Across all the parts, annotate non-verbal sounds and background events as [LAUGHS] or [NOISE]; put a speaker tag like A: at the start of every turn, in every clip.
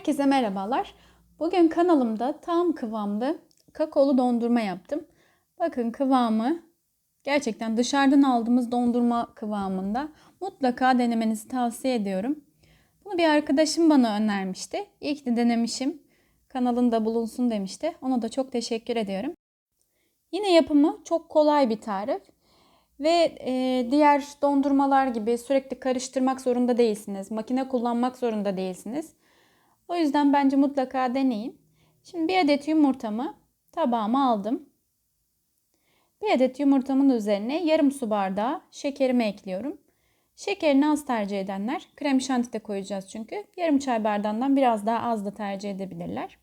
A: Herkese merhabalar. Bugün kanalımda tam kıvamlı kakaolu dondurma yaptım. Bakın kıvamı gerçekten dışarıdan aldığımız dondurma kıvamında. Mutlaka denemenizi tavsiye ediyorum. Bunu bir arkadaşım bana önermişti. Ki de denemişim. Kanalında bulunsun demişti. Ona da çok teşekkür ediyorum. Yine yapımı çok kolay bir tarif. Ve e, diğer dondurmalar gibi sürekli karıştırmak zorunda değilsiniz. Makine kullanmak zorunda değilsiniz. O yüzden bence mutlaka deneyin. Şimdi bir adet yumurtamı tabağıma aldım. Bir adet yumurtamın üzerine yarım su bardağı şekerimi ekliyorum. Şekerini az tercih edenler krem şanti de koyacağız çünkü. Yarım çay bardağından biraz daha az da tercih edebilirler.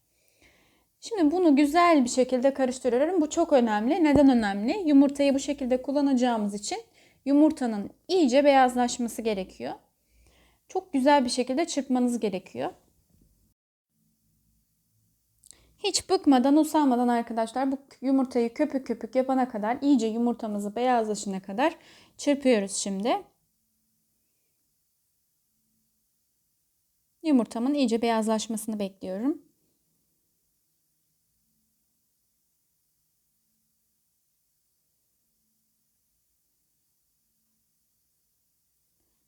A: Şimdi bunu güzel bir şekilde karıştırıyorum. Bu çok önemli. Neden önemli? Yumurtayı bu şekilde kullanacağımız için yumurtanın iyice beyazlaşması gerekiyor. Çok güzel bir şekilde çırpmanız gerekiyor. Hiç bıkmadan, usanmadan arkadaşlar bu yumurtayı köpük köpük yapana kadar iyice yumurtamızı beyazlaşana kadar çırpıyoruz şimdi. Yumurtamın iyice beyazlaşmasını bekliyorum.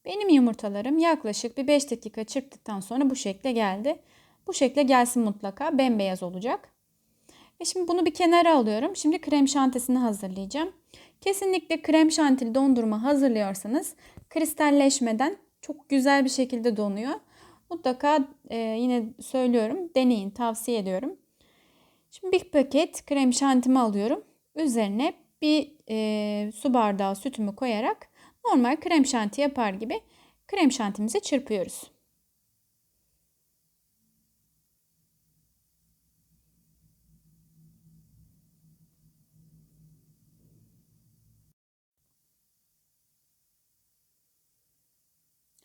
A: Benim yumurtalarım yaklaşık bir 5 dakika çırptıktan sonra bu şekle geldi. Bu şekle gelsin mutlaka. Bembeyaz olacak. Ve şimdi bunu bir kenara alıyorum. Şimdi krem şantisini hazırlayacağım. Kesinlikle krem şantili dondurma hazırlıyorsanız kristalleşmeden çok güzel bir şekilde donuyor. Mutlaka e, yine söylüyorum deneyin tavsiye ediyorum. Şimdi bir paket krem şantimi alıyorum. Üzerine bir e, su bardağı sütümü koyarak normal krem şanti yapar gibi krem şantimizi çırpıyoruz.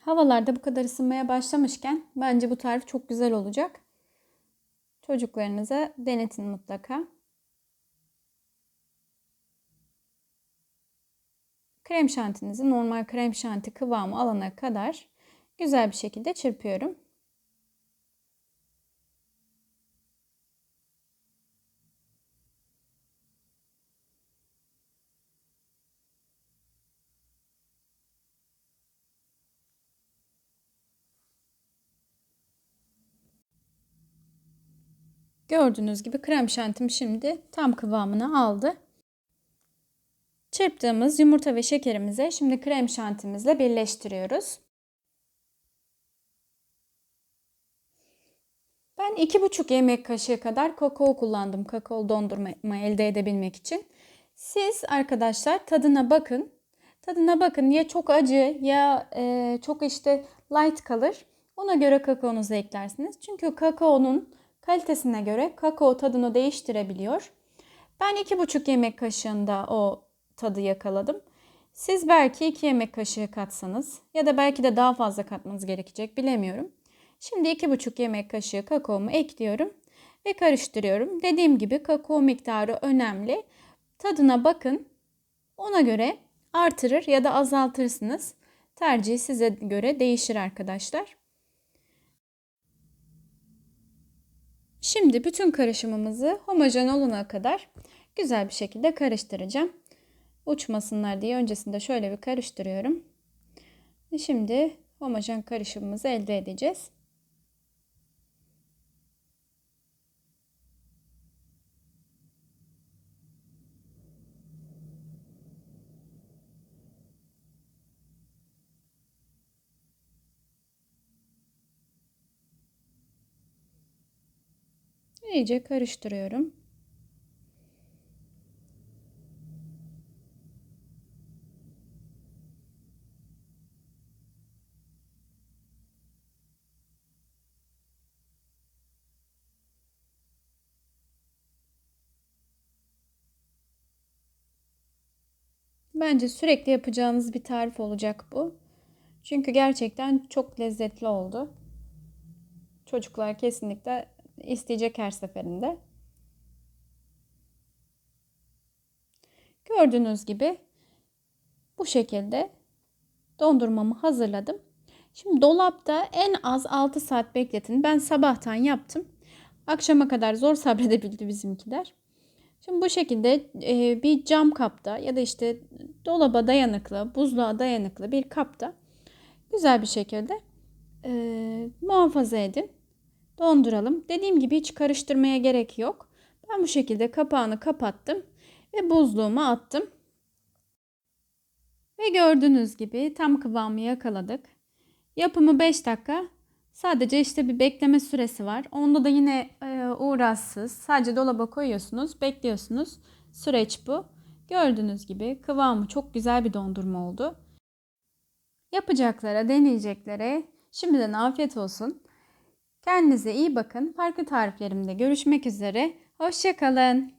A: Havalarda bu kadar ısınmaya başlamışken bence bu tarif çok güzel olacak. Çocuklarınıza denetin mutlaka. Krem şantinizi normal krem şanti kıvamı alana kadar güzel bir şekilde çırpıyorum. Gördüğünüz gibi krem şantim şimdi tam kıvamını aldı. Çırptığımız yumurta ve şekerimizi şimdi krem şantimizle birleştiriyoruz. Ben 2,5 yemek kaşığı kadar kakao kullandım. Kakao dondurma elde edebilmek için. Siz arkadaşlar tadına bakın. Tadına bakın ya çok acı ya e, çok işte light kalır. Ona göre kakaonuzu eklersiniz. Çünkü kakaonun kalitesine göre kakao tadını değiştirebiliyor. Ben 2,5 yemek kaşığında o tadı yakaladım. Siz belki 2 yemek kaşığı katsanız ya da belki de daha fazla katmanız gerekecek bilemiyorum. Şimdi 2,5 yemek kaşığı kakaomu ekliyorum ve karıştırıyorum. Dediğim gibi kakao miktarı önemli. Tadına bakın. Ona göre artırır ya da azaltırsınız. Tercih size göre değişir arkadaşlar. Şimdi bütün karışımımızı homojen olana kadar güzel bir şekilde karıştıracağım. Uçmasınlar diye öncesinde şöyle bir karıştırıyorum. Şimdi homojen karışımımızı elde edeceğiz. İyice karıştırıyorum. Bence sürekli yapacağınız bir tarif olacak bu. Çünkü gerçekten çok lezzetli oldu. Çocuklar kesinlikle isteyecek her seferinde. Gördüğünüz gibi bu şekilde dondurmamı hazırladım. Şimdi dolapta en az 6 saat bekletin. Ben sabahtan yaptım. Akşama kadar zor [LAUGHS] sabredebildi bizimkiler. Şimdi bu şekilde e, bir cam kapta ya da işte dolaba dayanıklı, buzluğa dayanıklı bir kapta güzel bir şekilde e, muhafaza edin. Donduralım. Dediğim gibi hiç karıştırmaya gerek yok. Ben bu şekilde kapağını kapattım ve buzluğuma attım. Ve gördüğünüz gibi tam kıvamı yakaladık. Yapımı 5 dakika. Sadece işte bir bekleme süresi var. Onda da yine e, uğraşsız. Sadece dolaba koyuyorsunuz, bekliyorsunuz. Süreç bu. Gördüğünüz gibi kıvamı çok güzel bir dondurma oldu. Yapacaklara, deneyeceklere şimdiden afiyet olsun. Kendinize iyi bakın. Farklı tariflerimde görüşmek üzere. Hoşçakalın.